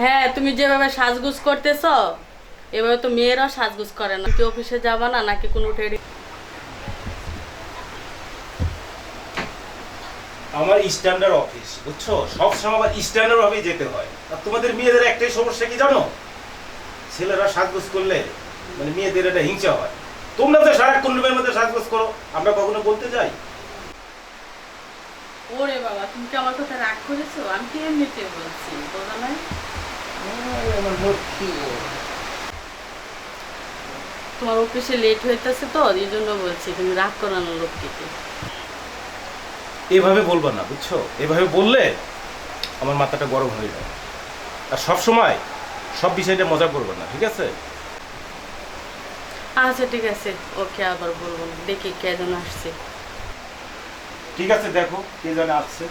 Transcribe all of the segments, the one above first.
হ্যাঁ তুমি যেভাবে সাজগুজ করতেছ এভাবে তো মেয়েরাও সাজগুজ করে না। কি অফিসে যাবা না নাকি কোনো ট্রেডিং আমার স্ট্যান্ডার্ড অফিস বুঝছ? সবসময় আমার স্ট্যান্ডার্ড ভাবে যেতে হয়। আর তোমাদের মেয়েদের একটাই সমস্যা কি জানো? ছেলেরা সাজগোজ করলে মানে মেয়েদের এটা হিংসা হয়। তোমরা তো সারাক্ষণ রুমের মধ্যে সাজগোজ করো আমরা কখনো বলতে যাই? ওরে বাবা তুমি কি আমার কথা রাগ করেছ? আমি কি এমনিতে বলছি? বোঝা নাই তোমার অফিসে লেট হইতেছে তো এই জন্য বলছি তুমি রাগ করো না লোকটিকে। এভাবে বলবা না বুঝছ? এভাবে বললে আমার মাথাটা গরম হয়ে যায়। আর সব সময় সব বিষয়টা মজা করবে না ঠিক আছে? আচ্ছা ঠিক আছে। ওকে আবার বলব। দেখি কে যেন আসছে। ঠিক আছে দেখো কে জানে আসছে।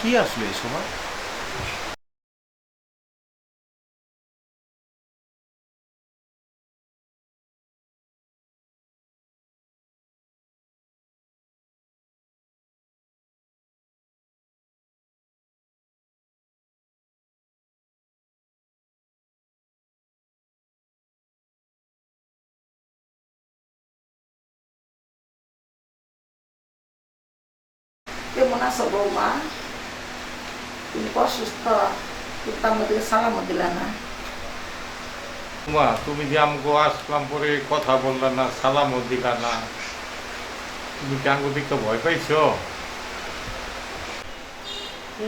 কি আসলো এই সময় কেমন আছো বৌমা তুমি তো অসুস্থ কিন্তু আমাদের সালামও দিলে না। মা তুমি যে আমগো আসলাম পরে কথা বললা না সালামও দিলা না। তুমি কি দিকে ভয় পাইছো?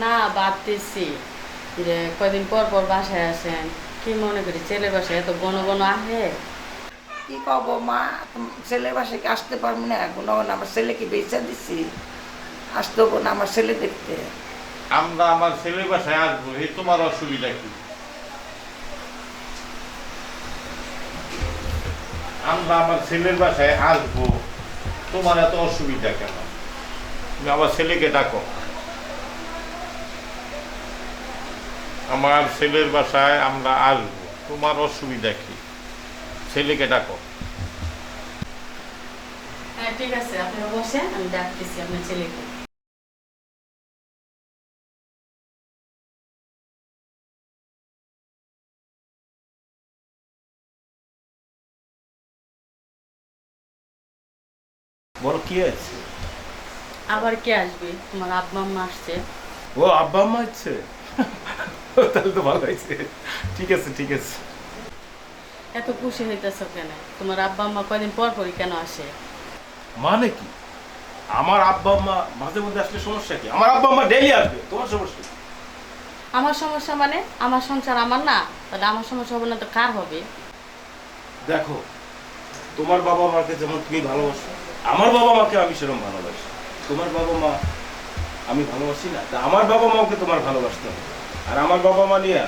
না ভাবতেছি যে কয়দিন পর পর বাসায় আসেন। কি মনে করি ছেলে বাসায় এত গণ গণ আহে কি কব মা ছেলের বাসায় কি আসতে পারব না? না আমার ছেলেকে বেচা দিছি। আসতে না আমার ছেলে দেখতে। আমরা আমার ছেলের বাসায় আসব এই তোমার অসুবিধা কি? আমরা আমার ছেলের বাসায় আসব, তোমার এত অসুবিধা কেন? তুমি আমার ছেলেকে ডাকো। আমার ছেলের বাসায় আমরা আসব, তোমার অসুবিধা কি? ছেলেকে ডাকো। হ্যাঁ ঠিক আছে, আপনারা বসেন, আমি ডাকতেছি আপনার ছেলেকে। বলো কি আছে আবার কে আসবে? তোমার আব্বা আম্মা আসছে। ও আব্বা আম্মা হচ্ছে তাহলে তো ভালো হয়েছে। ঠিক আছে ঠিক আছে। এত খুশি হইতেছ কেন? তোমার আব্বা আম্মা কয়দিন পর পরই কেন আসে? মানে কি? আমার আব্বা আম্মা মাঝে মধ্যে আসলে সমস্যা কি? আমার আব্বা আম্মা ডেইলি আসবে তোমার সমস্যা কি? আমার সমস্যা মানে আমার সংসার আমার না তাহলে আমার সমস্যা হবে না তো কার হবে? দেখো তোমার বাবা মাকে যেমন তুমি ভালোবাসো আমার বাবা মাকে আমি সেরকম ভালোবাসি। তোমার বাবা মা আমি ভালোবাসি না। তা আমার বাবা মাকে তোমার ভালোবাসতে হবে। আর আমার বাবা মা নিয়ে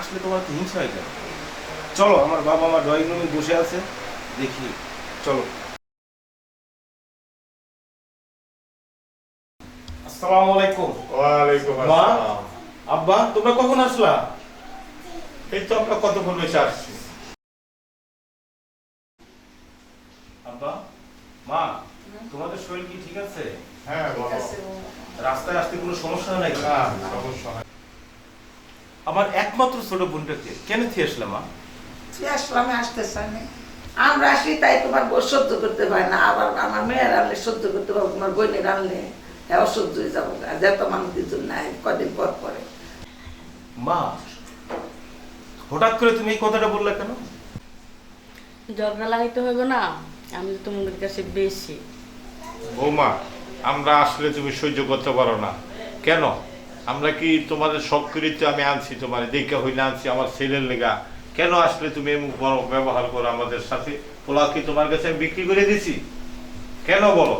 আসলে তোমার তো হিংসা হয় কেন? চলো আমার বাবা মা ড্রয়িং রুমে বসে আছে। দেখি চলো। আসসালামু আলাইকুম। ওয়ালাইকুম? আব্বা তোমরা কখন আসলা? এই তো আমরা কতক্ষণ এসে আসছি আব্বা মা তোমাদের শরীর কি ঠিক আছে হ্যাঁ ঠিক আছে বৌমা। রাস্তায় আসতে কোনো সমস্যা হয় নাকি সমস্যা হয় আমার একমাত্র ছোট বোনটাকে কেন আসলাম মা? আসলামে আমি আমরা আসি তাই তোমার বউ সহ্য করতে পারে না। আবার আমার মেয়ের আনলে সহ্য করতে পারব তোমার বোনের আনলে হ্যাঁ অসহ্য হয়ে যাব। যেত মানুষ নাই কদিন পর পরে। মা হঠাৎ করে তুমি এই কথাটা বললে কেন? ঝগড়া লাগাইতে হবে না আমি তো তোমাদের কাছে বেশি। বৌমা আমরা আসলে তুমি সহ্য করতে পারো না। কেন? আমরা কি তোমাদের সক্রিয়তে আমি আনছি তোমার? দেখে হইলে আনছি আমার ছেলের লেগা। কেন আসলে তুমি ব্যবহার করো আমাদের সাথে? পোলা কি তোমার কাছে আমি বিক্রি করে দিছি? কেন বলো?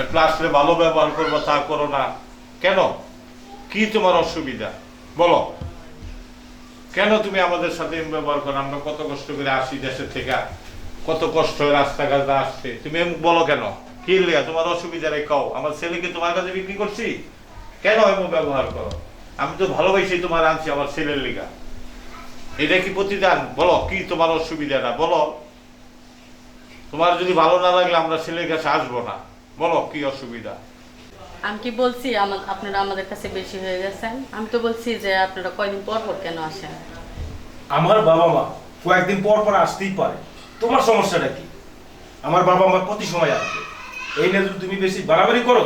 একটু আসলে ভালো ব্যবহার করব তা করো না। কেন? কি তোমার অসুবিধা? বলো। কেন তুমি আমাদের সাথে ব্যবহার করো? আমরা কত কষ্ট করে আসি দেশের থেকে। কত কষ্ট রাস্তাঘাটে আসছে। তুমি বলো কেন? কি তোমার অসুবিধা রে কও। আমার ছেলেকে তোমার কাছে বিক্রি করছি? কেন এমন ব্যবহার করো? আমি তো ভালোবাসি তোমার আনছি আমার ছেলের লেগা। এটা কি প্রতিদান? বলো কি তোমার অসুবিধাটা? বলো। তোমার যদি ভালো না লাগলে আমরা ছেলের কাছে আসব না। বলো কি অসুবিধা? আমি কি বলছি আপনারা আমাদের কাছে বেশি হয়ে গেছেন? আমি তো বলছি যে আপনারা কয়দিন পর পর কেন আসেন? আমার বাবা মা কয়েকদিন পর পর আসতেই পারে। তোমার সমস্যাটা কি? আমার বাবা মা প্রতি সময় আসবে। এই নিয়ে যদি তুমি বেশি বাড়াবাড়ি করো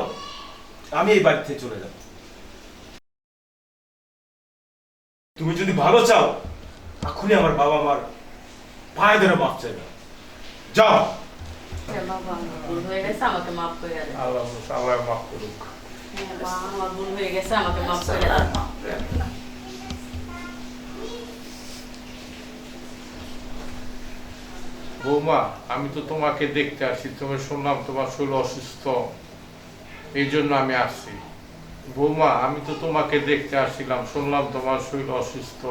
আমি এই বাড়ি থেকে চলে যাব। তুমি যদি ভালো চাও এখনই আমার বাবা মার পায়ে ধরে মাপ চাইবে যাও। বাবা আমার ভুল গেছে আমাকে মাফ করে দেন। আল্লাহ মাফ করুক। হ্যাঁ মা আমার ভুল হয়ে গেছে আমাকে মাফ করে বৌমা আমি তো তোমাকে দেখতে আসি তোমার শুনলাম তোমার শরীর অসুস্থ। এই জন্য আমি আসছি। বৌমা আমি তো তোমাকে দেখতে আসছিলাম শুনলাম তোমার শরীর অসুস্থ।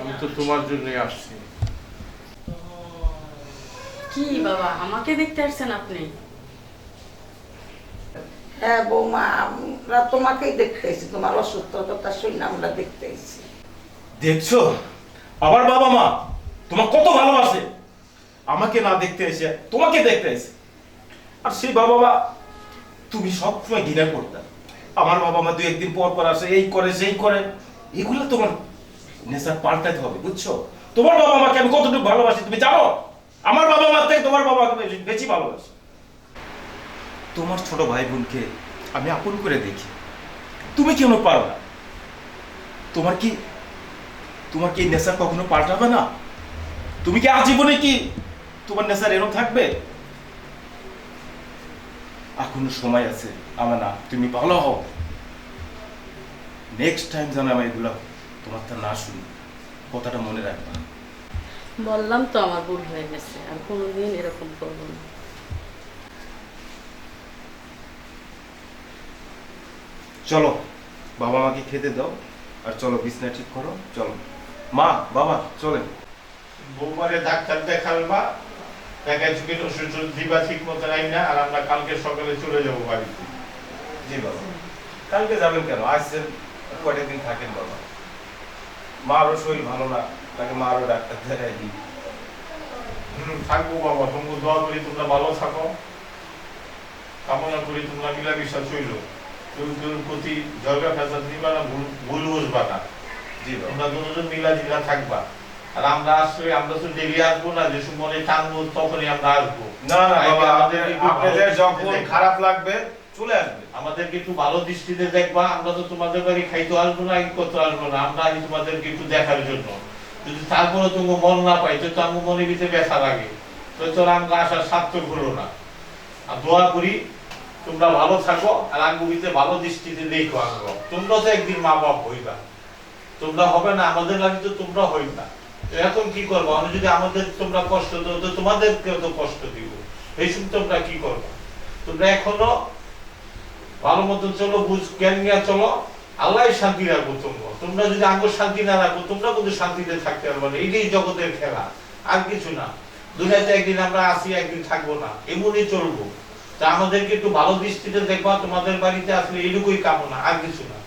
আমি তো তোমার জন্যই আসছি। কি বাবা আমাকে দেখতে আসছেন আপনি? হ্যাঁ বৌমা আমরা তোমাকেই দেখতে এসেছি তোমার অসুস্থতা শুনে আমরা দেখতে এসেছি। দেখছ? আমার বাবা মা তোমার কত ভালোবাসে। আমাকে না দেখতে এসে তোমাকে দেখতে এসে। আর সেই বাবা মা তুমি সবসময় ঘৃণা করতে। আমার বাবা মা দু একদিন পর পর আসে, এই করে, সেই করে। এগুলো তোমার নেশা পাল্টাতে হবে, বুঝছ? তোমার বাবা মাকে আমি কতটুকু ভালোবাসি, তুমি জানো? আমার বাবা মার থেকে তোমার বাবা বেশি- ভালোবাসি। তোমার ছোট ভাই বোনকে আমি আপন করে দেখি। তুমি কেন পারো না? তোমার কি তোমার কি নেশা কখনো পাল্টাবে না? তুমি কি আজীবনে কি তোমার নেশার এরকম থাকবে? এখনও সময় আছে। আমার না তুমি ভালো হও। নেক্সট টাইম যেন আমি এগুলো তোমার তা না শুনি কথাটা মনে রাখবা। বললাম তো আমার ভুল হয়ে গেছে আর কোনোদিন এরকম করব না। চলো বাবা মাকে খেতে দাও আর চলো বিছনা ঠিক করো চলো। মা বাবা চলেন। বৌমারে ডাক্তার দেখালবা দেখা চুকি ওষুধ দিবা ঠিক মতো নাই না আর আমরা কালকে সকালে চলে যাব বাড়িতে। জি বাবা। কালকে যাবেন কেন? আসছেন কয়টা দিন থাকেন বাবা? মারও শরীর ভালো না তাকে মারও ডাক্তার দেখাই দিই। হুম, থাকব বাবা তুমি দোয়া করি তোমরা ভালো থাকো। কামনা করি তোমরা মিলামিশা চইল। কেউ কেউ প্রতি ঝগড়া ফেসাদ দিবা না ভুল বুঝবা না। জি বাবা। তোমরা দুজন মিলা জিলা থাকবা। আর আমরা আসলে আমরা তো ডেলি আসব না যে সময় টানবো তখনই আমরা আসব। না না বাবা আমাদের আপনাদের যখন খারাপ লাগবে চলে আসবে। আমাদেরকে একটু ভালো দৃষ্টিতে দেখবা আমরা তো তোমাদের বাড়ি খাইতে আসব না কি করতে আসব না আমরা তোমাদেরকে একটু দেখার জন্য। যদি তারপরে তুমি মন না পাই তো আমার মনে ভিতরে ব্যথা লাগে। তো তোর আমরা আসার সার্থক হলো না। আর দোয়া করি তোমরা ভালো থাকো আর আঙ্গুবিতে ভালো দৃষ্টিতে দেখো আঙ্গ তোমরা তো একদিন মা বাপ হইবা। তোমরা হবে না আমাদের লাগে তো তোমরা হইবা। এখন কি করব? আমি যদি আমাদের তোমরা কষ্ট দাও, তো তোমাদেরকেও তো কষ্ট দিব। এই সময় তোমরা কি করব? তোমরা এখনও ভালো মতো চলো, বুঝ, জ্ঞান নিয়ে চলো। আল্লাহ শান্তি রাখব তোমরা। তোমরা যদি আঙ্গুর শান্তি না রাখো, তোমরা কিন্তু শান্তিতে থাকতে পারবে না। এটাই জগতের খেলা, আর কিছু না। দুনিয়াতে একদিন আমরা আসি, একদিন থাকব না। এমনই চলবো। তা আমাদেরকে একটু ভালো দৃষ্টিতে দেখবা, তোমাদের বাড়িতে আসলে এটুকুই কামনা, আর কিছু না।